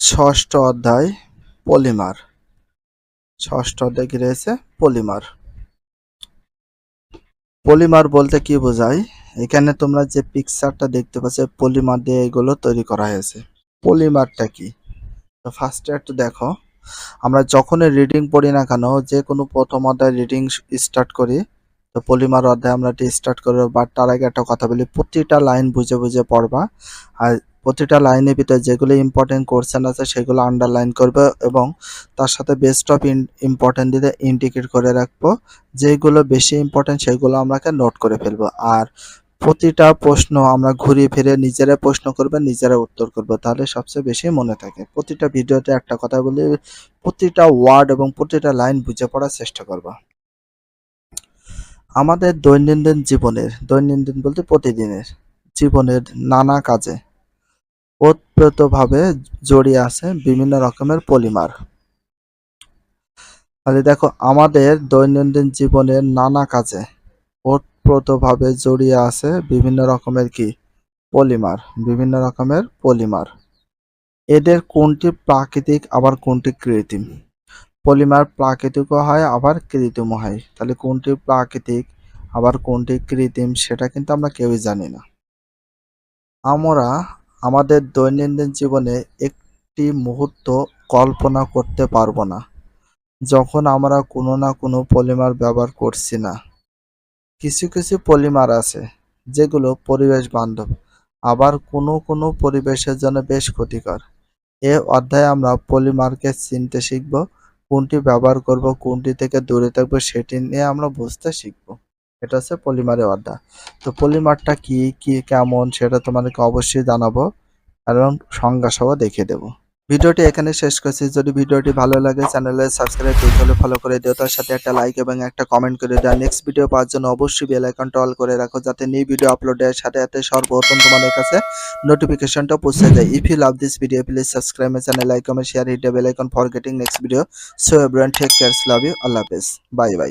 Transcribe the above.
ষষ্ঠ অধ্যায়, পলিমার। ষষ্ঠ অধ্যায় কি রয়েছে? পলিমার। পলিমার বলতে কি বোঝায়? এখানে তোমরা যে পিকচারটা দেখতে পাচ্ছ, পলিমার দিয়ে এগুলো তৈরি করা হয়েছে। পলিমারটা কি? ফার্স্টে একটু দেখো। আমরা যখনই রিডিং পড়ি না কেন, যে কোনো প্রথম অধ্যায় রিডিং স্টার্ট করি, তো পলিমার অধ্যায় আমরা এটি স্টার্ট করব বাট তার আগে একটা কথা বলি, প্রতিটা লাইন বুঝে বুঝে পড়বা। আর প্রতিটা লাইনের ভিতরে যেগুলো ইম্পর্টেন্ট কোশ্চেন আছে সেগুলো আন্ডারলাইন করবে এবং তার সাথে বেস্ট অফ ইম্পর্টেন্ট দিতে ইন্ডিকেট করে রাখব। যেগুলো বেশি ইম্পর্টেন্ট সেগুলো আমরাকে নোট করে ফেলব। আর প্রতিটা প্রশ্ন আমরা ঘুরিয়ে ফিরে নিজেরা প্রশ্ন করবে, নিজেরা উত্তর করব। তাহলে সবচেয়ে বেশি মনে থাকে। প্রতিটা ভিডিওতে একটা কথা বলি প্রতিটা ওয়ার্ড এবং প্রতিটা লাইন বুঝে পড়ার চেষ্টা করবা। আমাদের দৈনন্দিন জীবনের, দৈনন্দিন বলতে প্রতিদিনের জীবনের নানা কাজে ওতপ্রোতভাবে জড়িয়ে আছে বিভিন্ন রকমের পলিমার। তাহলে দেখো, আমাদের দৈনন্দিন জীবনের নানা কাজে ওতপ্রোতভাবে জড়িয়ে আছে বিভিন্ন রকমের কি? পলিমার, বিভিন্ন রকমের পলিমার। এদের কোনটি প্রাকৃতিক, আবার কোনটি কৃত্রিম? পলিমার প্রাকৃতিকও হয়, আবার কৃত্রিমও হয়। তাহলে কোনটি প্রাকৃতিক, আবার কোনটি কৃত্রিম, সেটা কিন্তু আমরা কেউই জানি না। আমরা আমাদের দৈনন্দিন জীবনে একটি মুহূর্ত কল্পনা করতে পারব না, যখন আমরা কোনো না কোনো পলিমার ব্যবহার করছি না। কিছু কিছু পলিমার আছে, যেগুলো পরিবেশ বান্ধব, আবার কোনো কোনো পরিবেশের জন্য বেশ ক্ষতিকর। এ অধ্যায়ে আমরা পলিমারকে চিনতে শিখব, কোনটি ব্যবহার করব, কোনটি থেকে দূরে থাকব, সেটি নিয়ে আমরা বুঝতে শিখব। এটা হচ্ছে পলিমারের অধ্যায় তো পলিমারটা কি কি, কেমন সেটা তোমাদেরকে অবশ্যই জানাব এবং সংজ্ঞা সহ দেখিয়ে দেবো। ভিডিওটি এখানে শেষ করছি। যদি ভিডিওটি ভালো লাগে, চ্যানেলে সাবস্ক্রাইব হলে ফলো করে দিও। তার সাথে একটা লাইক এবং একটা কমেন্ট করে দেওয়া নেক্সট ভিডিও পাওয়ার জন্য অবশ্যই বেল আইকনটা অল করে রাখো যাতে নিউ ভিডিও আপলোডের সাথে সাথে সর্বপ্রথম তোমাদের কাছে নোটিফিকেশনটা পৌঁছে যায়। If you love this video please subscribe my channel like comment share hit bell icon for getting next video so everyone take cares love you আল্লাহ হাফেজ বাই বাই